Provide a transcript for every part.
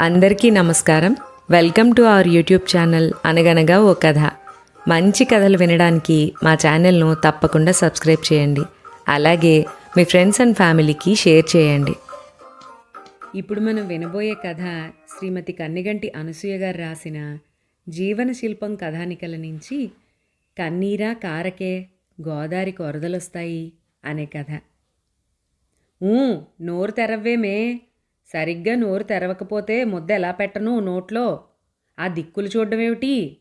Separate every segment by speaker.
Speaker 1: అందరికీ నమస్కారం. Welcome to our YouTube channel అనగనగా ఓ కథ. మంచి కథలు వినడానికి మా ఛానల్ను తప్పకుండా సబ్స్క్రైబ్ చేయండి. అలాగే మీ ఫ్రెండ్స్ అండ్ ఫ్యామిలీకి షేర్ చేయండి. ఇప్పుడు మనం వినబోయే కథ శ్రీమతి కన్నిగంటి అనసూయ గారు రాసిన జీవన శిల్పం కథానికల నుంచి కన్నీరా కారకే గోదారి కొరదలొస్తాయి అనే కథ. నోరు తెరవ్వేమే. సరిగ్గా నోరు తెరవకపోతే ముద్ద ఎలా పెట్టను నోట్లో? ఆ దిక్కులు చూడడమేమిటి?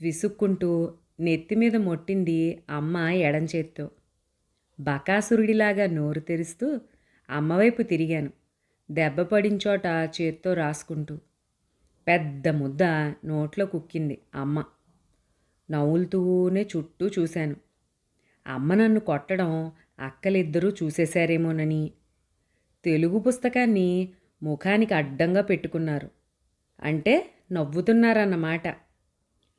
Speaker 1: విసుక్కుంటూ నెత్తి మీద మొట్టింది అమ్మ ఎడంచేత్తో బకాసురుడిలాగా నోరు తెరుస్తూ అమ్మవైపు తిరిగాను. దెబ్బ పడిన చోట చేత్తో రాసుకుంటూ. పెద్ద ముద్ద నోట్లో కుక్కింది అమ్మ. నవ్వులుతూనే చుట్టూ చూశాను. అమ్మ నన్ను కొట్టడం అక్కలిద్దరూ చూసేశారేమోనని తెలుగు పుస్తకాన్ని ముఖానికి అడ్డంగా పెట్టుకున్నారు. అంటే నవ్వుతున్నారన్నమాట.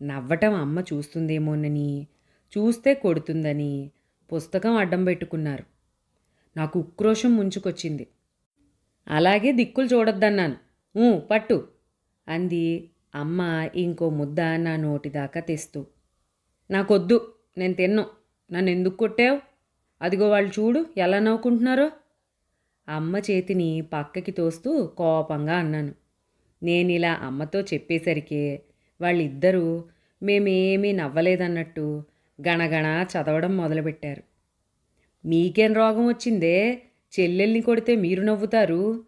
Speaker 1: నవ్వటం అమ్మ చూస్తుందేమోనని చూస్తే కొడుతుందని పుస్తకం అడ్డం పెట్టుకున్నారు. నాకు ఉక్రోషం ముంచుకొచ్చింది. అలాగే దిక్కులు చూడొద్దన్నాను. పట్టు అంది అమ్మ ఇంకో ముద్ద నా నోటి దాకా తెస్తూ. నాకొద్దు నేను తిన్ను. నన్ను ఎందుకు కొట్టావు? అదిగో వాళ్ళు చూడు ఎలా నవ్వుకుంటున్నారో. అమ్మ చేతిని పక్కకి తోస్తూ కోపంగా అన్నాను. నేను ఇలా అమ్మతో చెప్పేసరికి వాళ్ళిద్దరూ మేమేమీ నవ్వలేదన్నట్టు గణగణ చదవడం మొదలుపెట్టారు. మీకేం రోగం వచ్చిందే? చెల్లెల్ని కొడితే మీరు నవ్వుతారు?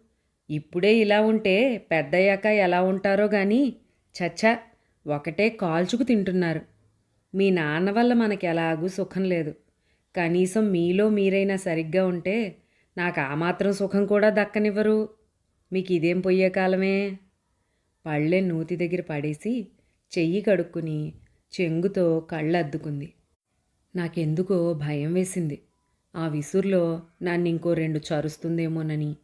Speaker 1: ఇప్పుడే ఇలా ఉంటే పెద్దయ్యాక ఎలా ఉంటారో కానీ చచ్చా ఒకటే కాల్చుకు తింటున్నారు. మీ నాన్న వల్ల మనకి ఎలాగూ సుఖం లేదు. కనీసం మీలో మీరైనా సరిగ్గా ఉంటే నాకు ఆ మాత్రం సుఖం కూడా దక్కనివ్వరు. మీకు ఇదేం పోయే కాలమే? పళ్ళె నూతి దగ్గర పడేసి చెయ్యి కడుక్కుని చెంగుతో కళ్ళు అద్దుకుంది నాకెందుకో భయం వేసింది. ఆ విసురులో నన్ను ఇంకో రెండు చరుస్తుందేమోనని.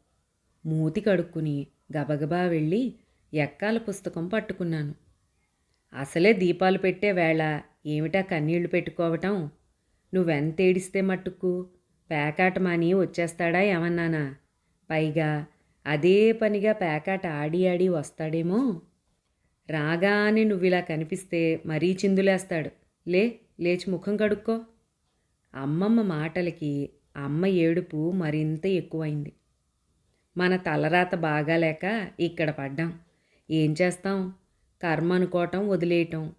Speaker 1: మూతి కడుక్కుని గబగబా వెళ్ళి ఎక్కాల పుస్తకం పట్టుకున్నాను. అసలే దీపాలు పెట్టే వేళ ఏమిటా కన్నీళ్ళు పెట్టుకోవటం? నువ్వెంత ఏడిస్తే మట్టుకు? పేకాట మాని వచ్చేస్తాడా ఏమన్నానా? పైగా అదే పనిగా పేకాట ఆడి ఆడి వస్తాడేమో. రాగానే నువ్విలా కనిపిస్తే మరీ చిందులేస్తాడు. లే లేచి ముఖం కడుక్కో. అమ్మమ్మ మాటలకి అమ్మ ఏడుపు మరింత ఎక్కువైంది. మన తలరాత బాగాలేక ఇక్కడ పడ్డాం. ఏం చేస్తాం? కర్మ అనుకోవటం వదిలేయటం.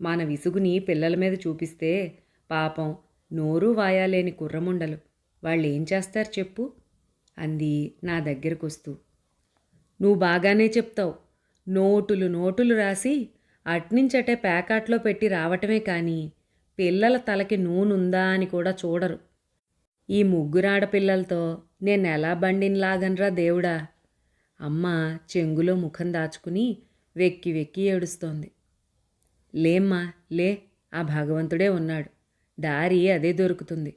Speaker 1: మన విసుగుని పిల్లల మీద చూపిస్తే పాపం నోరు వాయాలేని కుర్రముండలు. వాళ్ళు ఏం చేస్తారు చెప్పు? అంది నా దగ్గరకు వస్తూ నువ్వు బాగానే చెప్తావు. నోటులు నోటులు రాసి అట్నించటే ప్యాకాట్లో పెట్టి రావటమే కానీ పిల్లల తలకి నూనుందా అని కూడా చూడరు. ఈ ముగ్గురు ఆడపిల్లలతో నేను ఎలా బండిని లాగనరా దేవుడా? అమ్మ చెంగులో ముఖం దాచుకుని వెక్కి వెక్కి ఏడుస్తోంది. లేమ్మా లే ఆ భగవంతుడే ఉన్నాడు. దారి అదే దొరుకుతుంది.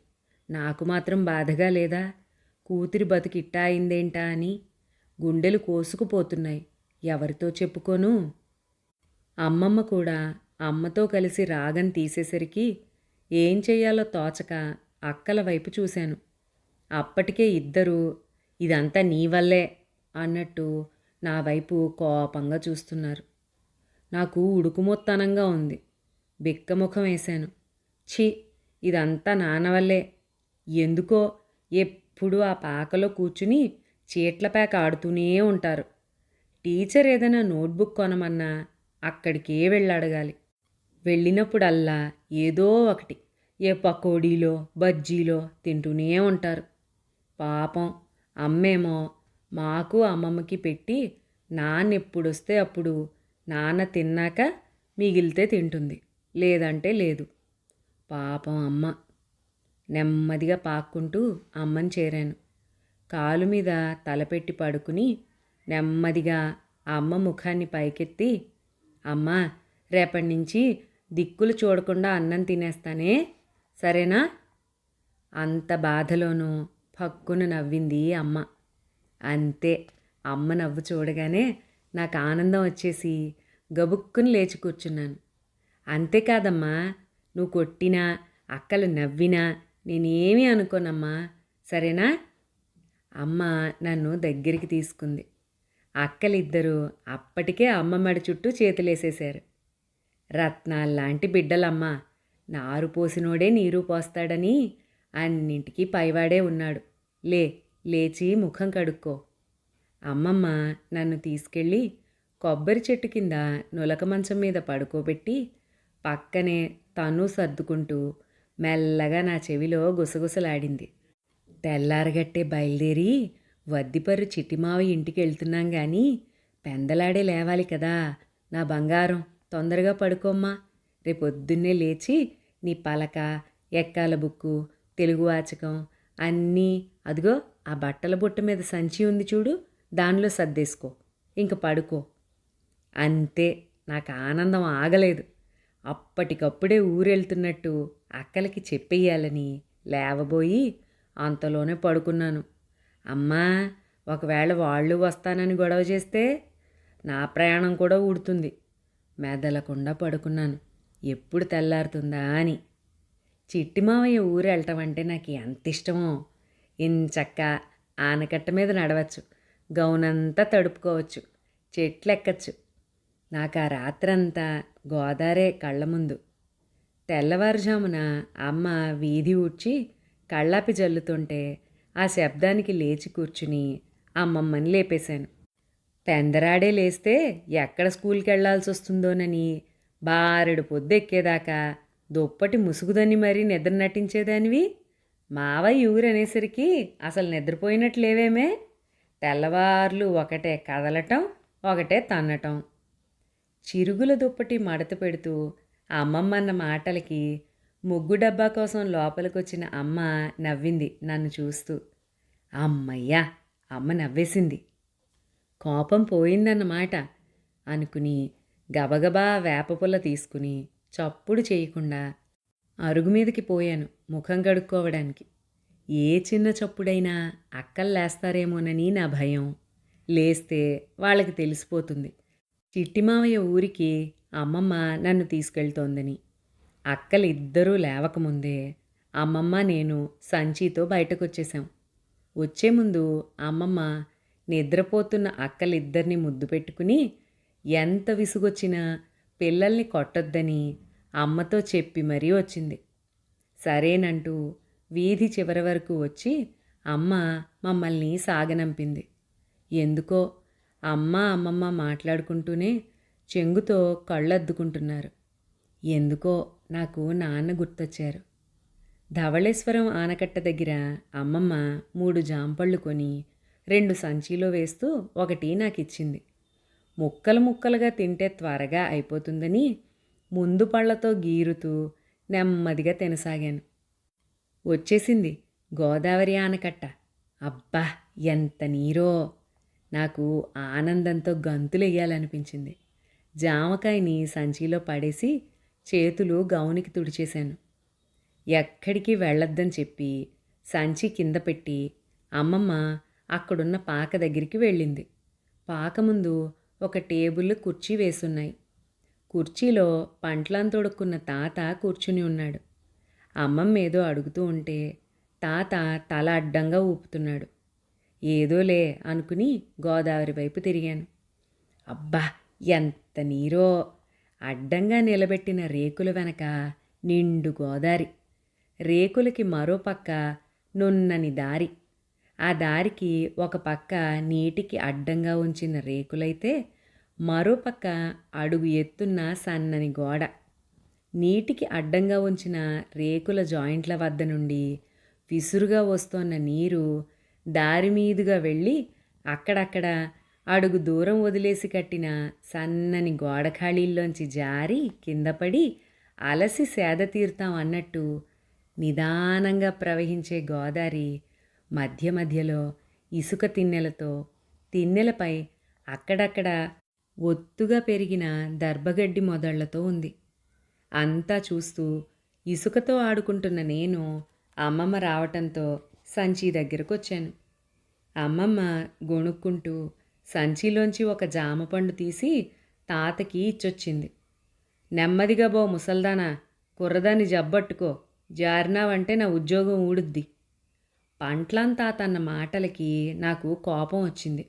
Speaker 1: నాకు మాత్రం బాధగా లేదా? కూతురి బతికిట్టా అయిందేంటా అని గుండెలు కోసుకుపోతున్నాయి. ఎవరితో చెప్పుకోను? అమ్మమ్మ కూడా అమ్మతో కలిసి రాగం తీసేసరికి ఏం చెయ్యాలో తోచక అక్కల వైపు చూశాను. అప్పటికే ఇద్దరూ ఇదంతా నీ వల్లే అన్నట్టు నా వైపు కోపంగా చూస్తున్నారు. నాకు ఉడుకుమొత్తనంగా ఉంది. బిక్కముఖం వేశాను. ఛీ ఇదంతా నాన్న వల్లే. ఎందుకో ఎప్పుడు ఆ పాకలో కూర్చుని చీట్ల పేక ఆడుతూనే ఉంటారు. టీచర్ ఏదైనా నోట్బుక్ కొనమన్నా అక్కడికే వెళ్ళడగాలి. వెళ్ళినప్పుడల్లా ఏదో ఒకటి ఏ పకోడీలో బజ్జీలో తింటూనే ఉంటారు. పాపం అమ్మేమో మాకు అమ్మమ్మకి పెట్టి నాన్న ఎప్పుడొస్తే అప్పుడు నాన్న తిన్నాక మిగిలితే తింటుంది. లేదంటే లేదు. పాపం అమ్మ. నెమ్మదిగా పాక్కుంటూ అమ్మని చేరాను. కాలు మీద తలపెట్టి పడుకుని నెమ్మదిగా అమ్మ ముఖాన్ని పైకెత్తి అమ్మా రేపటి నుంచి దిక్కులు చూడకుండా అన్నం తినేస్తానే? సరేనా? అంత బాధలోనూ పక్కున నవ్వింది అమ్మ. అంతే అమ్మ నవ్వు చూడగానే నాకు ఆనందం వచ్చేసి గబుక్కుని లేచి కూర్చున్నాను. అంతేకాదమ్మా నువ్వు కొట్టినా అక్కలు నవ్వినా నేనేమీ అనుకోనమ్మా. సరేనా? అమ్మ నన్ను దగ్గరికి తీసుకుంది. అక్కలిద్దరూ అప్పటికే అమ్మ మెడ చుట్టూ చేతులేసేశారు. రత్నాల్లాంటి బిడ్డలమ్మ నారు పోసినోడే నీరు పోస్తాడని అన్నింటికీ పైవాడే ఉన్నాడు. లే లేచి ముఖం కడుక్కో. అమ్మమ్మ నన్ను తీసుకెళ్ళి కొబ్బరి చెట్టు కింద నులక మంచం మీద పడుకోబెట్టి పక్కనే తను సర్దుకుంటూ మెల్లగా నా చెవిలో గుసగుసలాడింది. తెల్లారగట్టే బయలుదేరి వద్దిపర్రు చిట్టిమావ ఇంటికి వెళ్తున్నాం గాని పెందలాడే లేవాలి కదా. నా బంగారం తొందరగా పడుకోమ్మా. రేపొద్దున్నే లేచి నీ పలక ఎక్కాల బుక్కు తెలుగు వాచకం అన్నీ అదిగో ఆ బట్టల బుట్ట మీద సంచి ఉంది చూడు దానిలో సర్దేసుకో ఇంక పడుకో. అంతే నాకు ఆనందం ఆగలేదు. అప్పటికప్పుడే ఊరెళ్తున్నట్టు అక్కలకి చెప్పేయాలని లేవబోయి అంతలోనే పడుకున్నాను. అమ్మా ఒకవేళ వాళ్ళు వస్తానని గొడవ చేస్తే నా ప్రయాణం కూడా ఊడుతుంది. మెదలకుండా పడుకున్నాను. ఎప్పుడు తెల్లారుతుందా అని. చిట్టి మావయ్య ఊరు వెళ్ళటం అంటే నాకు ఎంత ఇష్టమో. ఇంచక్క ఆనకట్ట మీద నడవచ్చు. గౌనంతా తడుపుకోవచ్చు. చెట్లు ఎక్కచ్చు నాకు ఆ రాత్రంతా గోదారే కళ్ళ ముందు. తెల్లవారుజామున అమ్మ వీధి ఊడ్చి కళ్ళాపి జల్లుతుంటే ఆ శబ్దానికి లేచి కూర్చుని అమ్మమ్మని లేపేశాను. పెందరాడే లేస్తే ఎక్కడ స్కూల్కి వెళ్ళాల్సి వస్తుందోనని బారెడు పొద్దు ఎక్కేదాకా దుప్పటి ముసుగుదని మరీ నిద్ర నటించేదానివి? మావయ్య ఊరనేసరికి అసలు నిద్రపోయినట్లేవేమే తెల్లవార్లు ఒకటే కదలటం ఒకటే తన్నటం. చిరుగుల దుప్పటి మడత పెడుతూ అమ్మమ్మ అన్న మాటలకి ముగ్గు డబ్బా కోసం లోపలికొచ్చిన అమ్మ నవ్వింది నన్ను చూస్తూ. అమ్మయ్యా అమ్మ నవ్వేసింది. కోపం పోయిందన్నమాట అనుకుని గబగబా వేపపుల్ల తీసుకుని చప్పుడు చేయకుండా అరుగు మీదకి పోయాను ముఖం కడుక్కోవడానికి. ఏ చిన్న చప్పుడైనా అక్కలు లేస్తారేమోనని నా భయం. లేస్తే వాళ్ళకి తెలిసిపోతుంది. చిట్టిమావయ్య ఊరికి అమ్మమ్మ నన్ను తీసుకెళ్తోందని. అక్కలిద్దరూ లేవకముందే అమ్మమ్మ నేను సంచితో బయటకొచ్చేసాం వచ్చే ముందు అమ్మమ్మ నిద్రపోతున్న అక్కలిద్దరిని ముద్దు పెట్టుకుని ఎంత విసుగొచ్చినా పిల్లల్ని కొట్టొద్దని అమ్మతో చెప్పి మరీ వచ్చింది. సరేనంటూ వీధి చివరి వరకు వచ్చి అమ్మ మమ్మల్ని సాగనంపింది. ఎందుకో అమ్మ అమ్మమ్మ మాట్లాడుకుంటూనే చెంగుతో కళ్ళద్దుకుంటున్నారు. ఎందుకో నాకు నాన్న గుర్తొచ్చారు. ధవళేశ్వరం ఆనకట్ట దగ్గర అమ్మమ్మ మూడు జాంపళ్ళు కొని రెండు సంచిలో వేస్తూ ఒకటి నాకు ఇచ్చింది ముక్కలు ముక్కలుగా తింటే త్వరగా అయిపోతుందని ముందు పళ్ళతో గీరుతూ నెమ్మదిగా తినసాగాను. వచ్చేసింది గోదావరి ఆనకట్ట. అబ్బా ఎంత నీరో! నాకు ఆనందంతో గంతులెయ్యాలనిపించింది. జామకాయని సంచిలో పడేసి చేతులు గౌనికి తుడిచేశాను. ఎక్కడికి వెళ్ళొద్దని చెప్పి సంచి కింద పెట్టి అమ్మమ్మ అక్కడున్న పాక దగ్గరికి వెళ్ళింది. పాక ముందు ఒక టేబుల్ కుర్చీ వేసున్నాయి. కుర్చీలో పంట్లను తొడుక్కున్న తాత కూర్చుని ఉన్నాడు. అమ్మమ్మ ఏదో అడుగుతూ ఉంటే తాత తల అడ్డంగా ఊపుతున్నాడు. ఏదోలే అనుకుని గోదావరి వైపు తిరిగాను. అబ్బా ఎంత నీరో అడ్డంగా నిలబెట్టిన రేకుల వెనక నిండు గోదారి. రేకులకి మరో పక్క నున్నని దారి. ఆ దారికి ఒక పక్క నీటికి అడ్డంగా ఉంచిన రేకులైతే మరో పక్క అడుగు ఎత్తున్న సన్నని గోడ. నీటికి అడ్డంగా ఉంచిన రేకుల జాయింట్ల వద్ద నుండి విసురుగా వస్తోన్న నీరు దారి మీదుగా వెళ్ళి అక్కడక్కడ అడుగు దూరం వదిలేసి కట్టిన సన్నని గోడ ఖాళీల్లోంచి జారి కిందపడి అలసి సేద తీరుతాం అన్నట్టు నిదానంగా ప్రవహించే గోదారి మధ్య మధ్యలో ఇసుక తిన్నెలతో తిన్నెలపై అక్కడక్కడ ఒత్తుగా పెరిగిన దర్భగడ్డి మొదళ్ళతో ఉంది. అంతా చూస్తూ ఇసుకతో ఆడుకుంటున్న నేను అమ్మమ్మ రావటంతో సంచి దగ్గరకు వచ్చాను అమ్మమ్మ గొణుక్కుంటూ సంచిలోంచి ఒక జామపండు తీసి తాతకి ఇచ్చొచ్చింది. నెమ్మదిగా బో ముసల్దానా కుర్రదాన్ని జబ్బట్టుకో జారినావంటే నా ఉద్యోగం ఊడుద్ది. పంట్లం తాత అన్న మాటలకి నాకు కోపం వచ్చింది.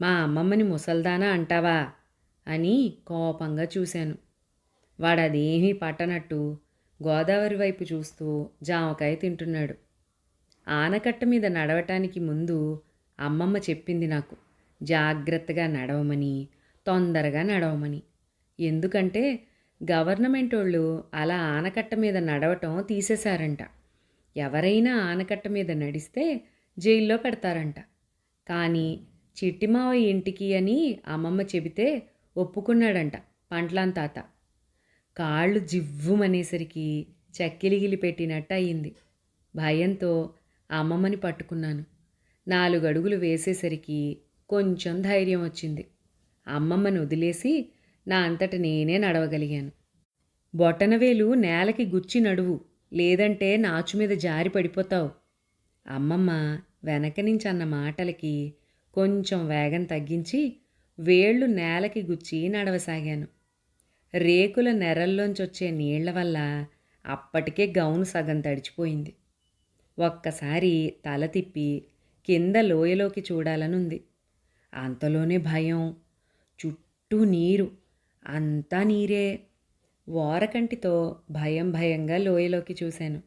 Speaker 1: మా అమ్మమ్మని ముసల్దానా అంటావా? అని కోపంగా చూశాను. వాడు అదేమీ పట్టనట్టు గోదావరి వైపు చూస్తూ జామకాయ తింటున్నాడు. ఆనకట్ట మీద నడవటానికి ముందు అమ్మమ్మ చెప్పింది నాకు. జాగ్రత్తగా నడవమని తొందరగా నడవమని. ఎందుకంటే గవర్నమెంట్ వాళ్ళు అలా ఆనకట్ట మీద నడవటం తీసేశారంట. ఎవరైనా ఆనకట్ట మీద నడిస్తే జైల్లో పెడతారంట. కానీ చిట్టిమావ ఇంటికి అని అమ్మమ్మ చెబితే ఒప్పుకున్నాడంట పంట్లాన్ తాత. కాళ్ళు జివ్వుమనేసరికి చక్కిలిగిలి పెట్టినట్టు అయింది. భయంతో అమ్మమ్మని పట్టుకున్నాను. నాలుగు అడుగులు వేసేసరికి కొంచెం ధైర్యం వచ్చింది. అమ్మమ్మను వదిలేసి నా అంతట నేనే నడవగలిగాను. బొటనవేలు నేలకి గుచ్చి నడువు లేదంటే నాచు మీద జారి పడిపోతావు. అమ్మమ్మ వెనక నుంచి అన్న మాటలకి కొంచెం వేగం తగ్గించి వేళ్ళు నేలకి గుచ్చి నడవసాగాను. రేకుల నెరల్లోంచి వచ్చే నీళ్ళ వల్ల అప్పటికే గౌను సగం తడిచిపోయింది. ఒక్కసారి తల తిప్పి కింద లోయలోకి చూడాలనుంది. అంతలోనే భయం. చుట్టూ నీరు. అంతా నీరే. ఓరకంటితో భయం భయంగా లోయలోకి చూశాను.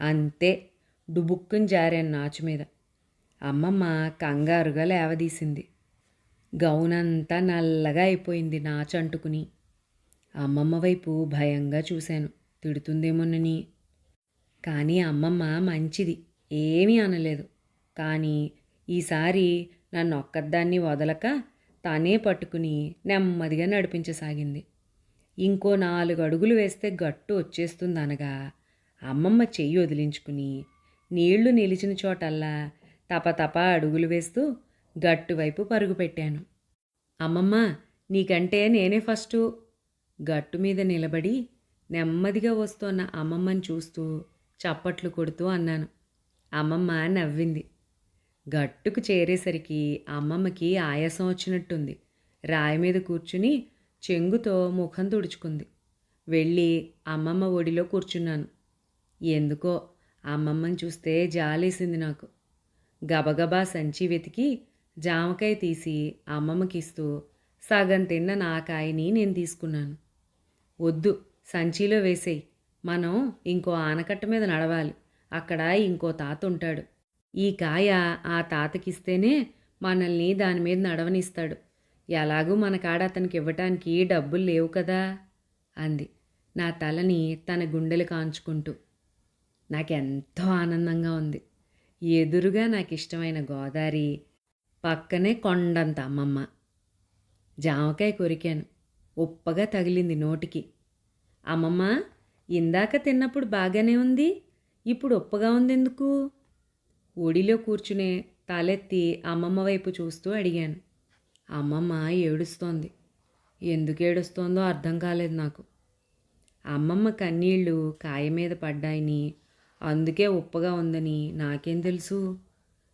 Speaker 1: అంతే. డుబుక్కుని జారాను నాచు మీద. అమ్మమ్మ కంగారుగా లేవదీసింది. గౌనంతా నల్లగా అయిపోయింది నాచు అంటుకుని. అమ్మమ్మ వైపు భయంగా చూశాను. తిడుతుందేమోనని. కానీ అమ్మమ్మ మంచిది. ఏమీ అనలేదు. కానీ ఈసారి నన్ను ఒక్కదాన్ని వదలక తనే పట్టుకుని నెమ్మదిగా నడిపించసాగింది. ఇంకో నాలుగు అడుగులు వేస్తే గట్టు వచ్చేస్తుంది అనగా అమ్మమ్మ చెయ్యి వదిలించుకుని నీళ్ళు నిలిచిన చోటల్లా తపతప అడుగులు వేస్తూ గట్టు వైపు పరుగు పెట్టాను. అమ్మమ్మ నీకంటే నేనే ఫస్టు. గట్టు మీద నిలబడి నెమ్మదిగా వస్తున్న అమ్మమ్మని చూస్తూ చప్పట్లు కొడుతూ అన్నాను. అమ్మమ్మ నవ్వింది. గట్టుకు చేరేసరికి అమ్మమ్మకి ఆయాసం వచ్చినట్టుంది. రాయి మీద కూర్చుని చెంగుతో ముఖం తుడుచుకుంది. వెళ్ళి అమ్మమ్మ ఒడిలో కూర్చున్నాను. ఎందుకో అమ్మమ్మని చూస్తే జాలేసింది నాకు. గబగబా సంచి వెతికి జామకాయ తీసి అమ్మమ్మకిస్తూ సగం తిన్న నా కాయని నేను తీసుకున్నాను. వద్దు సంచిలో వేసేయి. మనం ఇంకో ఆనకట్ట మీద నడవాలి. అక్కడ ఇంకో తాత ఉంటాడు. ఈ కాయ ఆ తాతకిస్తేనే మనల్ని దాని మీద నడవనిస్తాడు. ఎలాగూ మన కాడ అతనికి ఇవ్వటానికి డబ్బులు లేవు కదా? అంది. నా తలని తన గుండెలు కాంచుకుంటూ. నాకెంతో ఆనందంగా ఉంది. ఎదురుగా నాకు ఇష్టమైన గోదావరి పక్కనే కొండంత అమ్మమ్మ. జామకాయ కొరికాను. ఉప్పగా తగిలింది నోటికి. అమ్మమ్మ ఇందాక తిన్నప్పుడు బాగానే ఉంది ఇప్పుడు ఉప్పగా ఉంది ఎందుకు ఒడిలో కూర్చునే తలెత్తి అమ్మమ్మ వైపు చూస్తూ అడిగాను. అమ్మమ్మ ఏడుస్తోంది. ఎందుకు ఏడుస్తోందో అర్థం కాలేదు నాకు. అమ్మమ్మ కన్నీళ్ళు కాయ మీద పడ్డాయని అందుకే ఉప్పగా ఉందని నాకేం తెలుసు.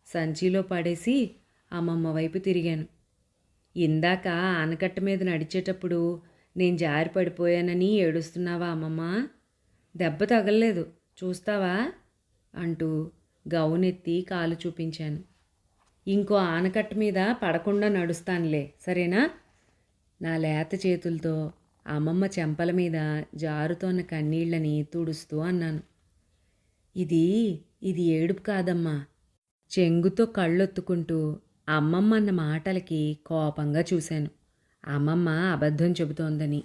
Speaker 1: సంచిలో పడేసి అమ్మమ్మ వైపు తిరిగాను. ఇందాక ఆనకట్ట మీద నడిచేటప్పుడు నేను జారి పడిపోయానని ఏడుస్తున్నావా అమ్మమ్మ? దెబ్బ తగలలేదు. చూస్తావా? అంటూ గౌనెత్తి కాలు చూపించాను. ఇంకో ఆనకట్ట మీద పడకుండా నడుస్తానులే సరేనా? నా లేత చేతులతో అమ్మమ్మ చెంపల మీద జారుతోన్న కన్నీళ్ళని తుడుస్తూ అన్నాను. ఇది ఇది ఏడుపు కాదమ్మా. చెంగుతో కళ్ళొత్తుకుంటూ అమ్మమ్మ అన్న మాటలకి కోపంగా చూశాను. అమ్మమ్మ అబద్ధం చెబుతోందని.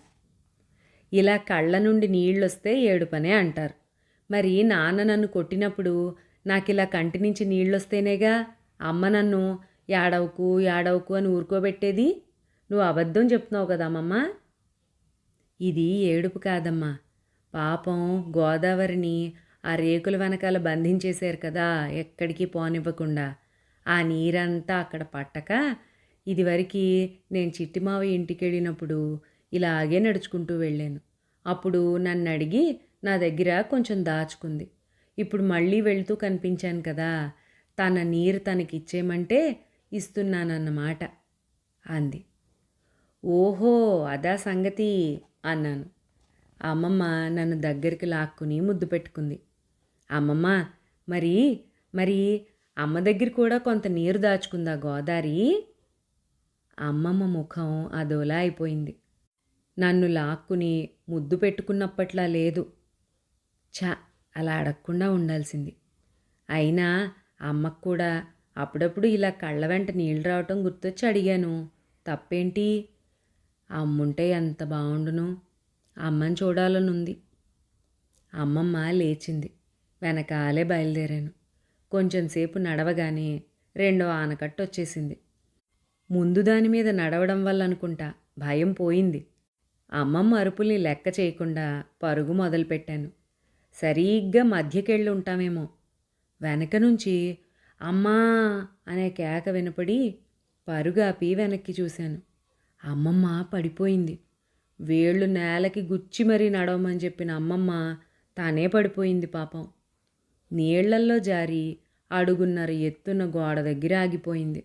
Speaker 1: ఇలా కళ్ళ నుండి నీళ్ళొస్తే ఏడుపనే అంటారు. మరి నాన్న నన్ను కొట్టినప్పుడు నాకు ఇలా కంటి నుంచి నీళ్ళొస్తేనేగా అమ్మ నన్ను యాడవుకు యాడవుకు అని ఊరుకోబెట్టేది? నువ్వు అబద్ధం చెప్తున్నావు కదా ఇది ఏడుపు కాదమ్మా. పాపం గోదావరిని ఆ రేకుల వెనకాల బంధించేశారు కదా ఎక్కడికి పోనివ్వకుండా. ఆ నీరంతా అక్కడ పట్టక ఇదివరకు నేను చిట్టిమావ ఇంటికి వెళ్ళినప్పుడు ఇలాగే నడుచుకుంటూ వెళ్ళాను. అప్పుడు నన్ను అడిగి నా దగ్గర కొంచెం దాచుకుంది. ఇప్పుడు మళ్ళీ వెళ్తూ కనిపించాను కదా. తన నీరు తనకిచ్చేయమంటే ఇస్తున్నానన్నమాట అంది. ఓహో అదా సంగతి అన్నాను. అమ్మమ్మ నన్ను దగ్గరికి లాక్కుని ముద్దు పెట్టుకుంది. అమ్మమ్మ మరి మరి అమ్మ దగ్గర కూడా కొంత నీరు దాచుకుందా గోదారి? అమ్మమ్మ ముఖం అదోలా అయిపోయింది. నన్ను లాక్కుని ముద్దు పెట్టుకున్నప్పట్లా లేదు. ఛ అలా అడగకుండా ఉండాల్సింది. అయినా అమ్మకు కూడా అప్పుడప్పుడు ఇలా కళ్ళ వెంట నీళ్ళు రావటం గుర్తొచ్చి అడిగాను. తప్పేంటి? అమ్ముంటే ఎంత బాగుండును అమ్మని చూడాలనుంది. అమ్మమ్మ లేచింది. వెనకాలే బయలుదేరాను. కొంచెంసేపు నడవగానే రెండో ఆనకట్ట వచ్చేసింది. ముందు దాని మీద నడవడం వల్ల అనుకుంటా భయం పోయింది. అమ్మమ్మ అరుపుల్ని లెక్క చేయకుండా పరుగు మొదలుపెట్టాను. సరిగ్గా మధ్యకెళ్ళి ఉంటామేమో. వెనక నుంచి అమ్మా అనే కేక వినపడి పరుగాపి వెనక్కి చూశాను. అమ్మమ్మ పడిపోయింది. వేళ్ళు నేలకి గుచ్చి మరీ నడవమని చెప్పిన అమ్మమ్మ తానే పడిపోయింది పాపం. నీళ్ళల్లో జారి అడుగున్నర ఎత్తున్న గోడ దగ్గర ఆగిపోయింది.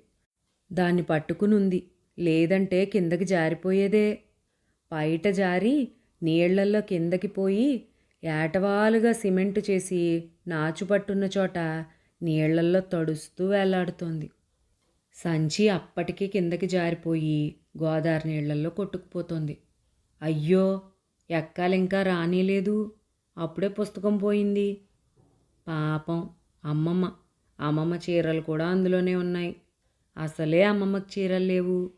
Speaker 1: దాన్ని పట్టుకునుంది. లేదంటే కిందకి జారిపోయేదే. బయట జారి నీళ్ళల్లో కిందకి పోయి ఏటవాలుగా సిమెంటు చేసి నాచు పట్టున్న చోట నీళ్ళల్లో తడుస్తూ వేలాడుతోంది. సంచి అప్పటికి కిందకి జారిపోయి గోదావరి నీళ్ళల్లో కొట్టుకుపోతోంది. అయ్యో ఎక్కాలింకా రానేలేదు అప్పుడే పుస్తకం పోయింది. పాపం అమ్మమ్మ అమ్మమ్మ చీరలు కూడా అందులోనే ఉన్నాయి. అసలే అమ్మమ్మకి చీరలు లేవు.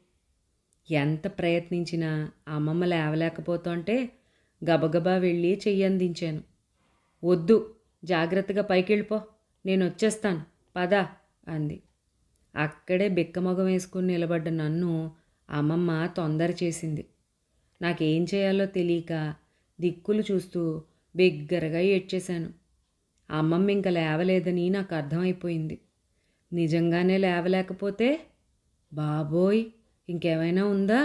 Speaker 1: ఎంత ప్రయత్నించినా అమ్మమ్మ లేవలేకపోతుంటే గబగబా వెళ్ళి చెయ్యందించాను వద్దు జాగ్రత్తగా పైకెళ్ళిపో నేను వచ్చేస్తాను పద అంది. అక్కడే బిక్కమొగం వేసుకుని నిలబడ్డ నన్ను అమ్మమ్మ తొందర చేసింది. నాకేం చేయాలో తెలియక దిక్కులు చూస్తూ బిగ్గరగా ఏడ్చేశాను. అమ్మమ్మ ఇంకా లేవలేదని నాకు అర్థమైపోయింది. నిజంగానే లేవలేకపోతే బాబోయ్ ఇంకేమైనా ఉందా?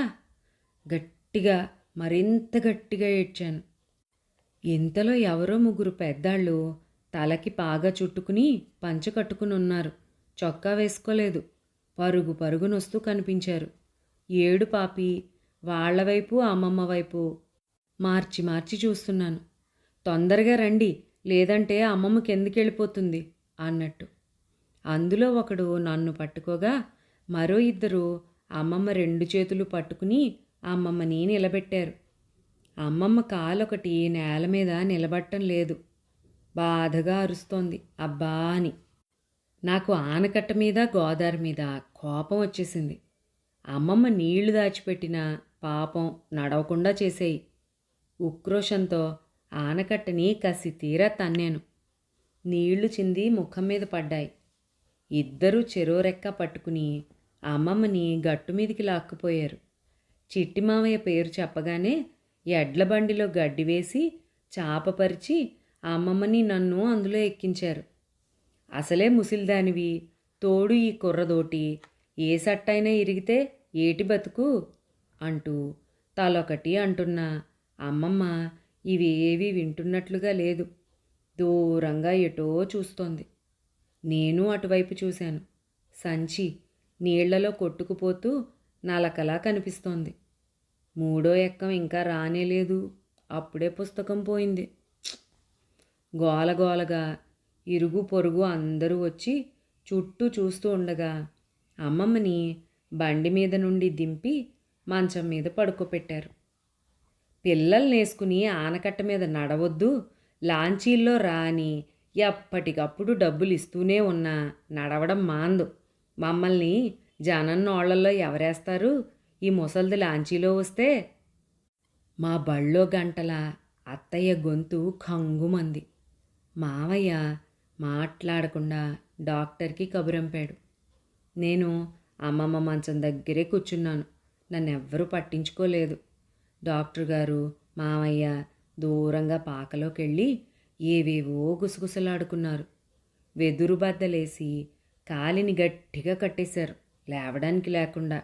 Speaker 1: గట్టిగా మరింత గట్టిగా ఏడ్చాను. ఇంతలో ఎవరో ముగ్గురు పెద్దాళ్ళు తలకి పాగా చుట్టుకుని పంచ కట్టుకుని ఉన్నారు. చొక్కా వేసుకోలేదు. పరుగు పరుగునొస్తూ కనిపించారు. ఏడు పాపి వాళ్ళ వైపు అమ్మమ్మ వైపు మార్చి మార్చి చూస్తున్నాను. తొందరగా రండి లేదంటే అమ్మమ్మ కిందకెళ్ళిపోతుంది వెళ్ళిపోతుంది అన్నట్టు. అందులో ఒకడు నన్ను పట్టుకోగా మరో ఇద్దరు అమ్మమ్మ రెండు చేతులు పట్టుకుని అమ్మమ్మని నిలబెట్టారు. అమ్మమ్మ కాలొకటి నేల మీద నిలబట్టం లేదు. బాధగా అరుస్తోంది. అబ్బా అని. నాకు ఆనకట్ట మీద గోదావరి మీద కోపం వచ్చేసింది. అమ్మమ్మ నీళ్ళు దాచిపెట్టిన పాపం నడవకుండా చేసేయి. ఉక్రోషంతో ఆనకట్టని కసి తీరా తన్నాను నీళ్ళు చింది ముఖం మీద పడ్డాయి. ఇద్దరూ చెరో రెక్క పట్టుకుని అమ్మమ్మని గట్టు మీదికి లాక్కుపోయారు. చిట్టి మావయ్య పేరు చెప్పగానే ఎడ్ల బండిలో గడ్డి వేసి చాపపరిచి అమ్మమ్మని నన్ను అందులో ఎక్కించారు. అసలే ముసిల్దానివి. తోడు ఈ కుర్రదోటి. ఏ సట్టైనా ఇరిగితే ఏటి బతుకు? అంటూ తలొకటి అంటున్నా అమ్మమ్మ ఇవి ఏవి వింటున్నట్లుగా లేదు. దూరంగా ఎటో చూస్తోంది. నేను అటువైపు చూశాను. సంచి నీళ్ళలో కొట్టుకుపోతూ నలకలా కనిపిస్తోంది. మూడో ఎక్కం ఇంకా రానేలేదు అప్పుడే పుస్తకం పోయింది. గోలగోలగా ఇరుగు పొరుగు అందరూ వచ్చి చుట్టూ చూస్తూ ఉండగా అమ్మమ్మని బండి మీద నుండి దింపి మంచం మీద పడుకోపెట్టారు. పిల్లల్ని వేసుకుని ఆనకట్ట మీద నడవద్దు. లాంచీల్లో రాని ఎప్పటికప్పుడు డబ్బులు ఇస్తూనే ఉన్నా నడవడం మాందు. మమ్మల్ని జనన్నోళ్ళలో ఎవరేస్తారు? ఈ ముసల్ది లాంచీలో వస్తే మా బళ్ళో గంటల అత్తయ్య గొంతు కంగుమంది మావయ్య మాట్లాడకుండా డాక్టర్కి కబురంపాడు. నేను అమ్మమ్మ మంచం దగ్గరే కూర్చున్నాను. నన్నెవ్వరూ పట్టించుకోలేదు. డాక్టర్ గారు మావయ్య దూరంగా పాకలోకి వెళ్ళి ఏవేవో గుసగుసలాడుకున్నారు. వెదురు బద్దలేసి కాలిని గట్టిగా కట్టేశారు. లేవడానికి లేకుండా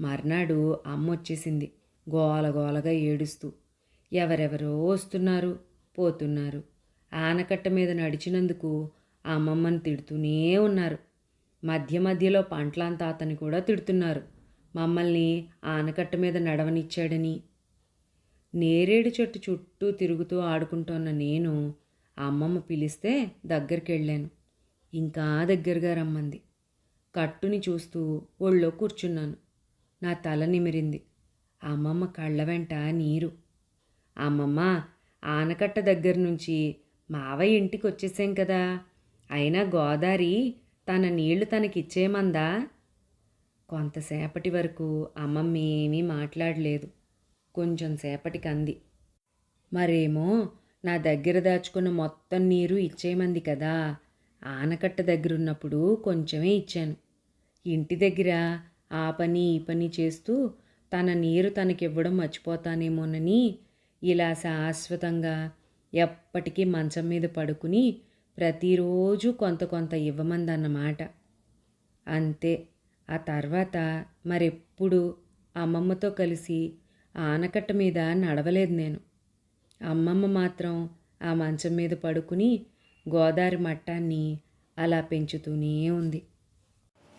Speaker 1: మర్నాడు అమ్మ వచ్చేసింది గోలగోలగా ఏడుస్తూ. ఎవరెవరో వస్తున్నారు పోతున్నారు. ఆనకట్ట మీద నడిచినందుకు అమ్మమ్మని తిడుతూనే ఉన్నారు. మధ్య మధ్యలో పంట్లాన్ తాతని కూడా తిడుతున్నారు. మమ్మల్ని ఆనకట్ట మీద నడవనిచ్చాడని. నేరేడు చెట్టు చుట్టూ తిరుగుతూ ఆడుకుంటున్న నేను అమ్మమ్మ పిలిస్తే దగ్గరికి వెళ్ళాను ఇంకా దగ్గరగా రమ్మంది. కట్టుని చూస్తూ ఒళ్ళో కూర్చున్నాను. నా తల నిమిరింది. అమ్మమ్మ కళ్ళ వెంట నీరు. అమ్మమ్మ ఆనకట్ట దగ్గర నుంచి మావయ్య ఇంటికి వచ్చేసాం కదా. అయినా గోదారి తన నీళ్ళు తనకిచ్చేయమందా కొంతసేపటి వరకు అమ్మమ్మ ఏమీ మాట్లాడలేదు. కొంచెం సేపటికి అంది మరేమో నా దగ్గర దాచుకున్న మొత్తం నీరు ఇచ్చేయమంది కదా. ఆనకట్ట దగ్గర ఉన్నప్పుడు కొంచెమే ఇచ్చాను. ఇంటి దగ్గర ఆ పని ఈ పని చేస్తూ తన నీరు తనకివ్వడం మర్చిపోతానేమోనని ఇలా శాశ్వతంగా ఎప్పటికీ మంచం మీద పడుకుని ప్రతిరోజు కొంత కొంత ఇవ్వమందన్నమాట. అంతే. ఆ తర్వాత మరెప్పుడు అమ్మమ్మతో కలిసి ఆనకట్ట మీద నడవలేదు నేను. అమ్మమ్మ మాత్రం ఆ మంచం మీద పడుకుని గోదావరి మట్టాన్ని అలా పెంచుతూనే ఉంది.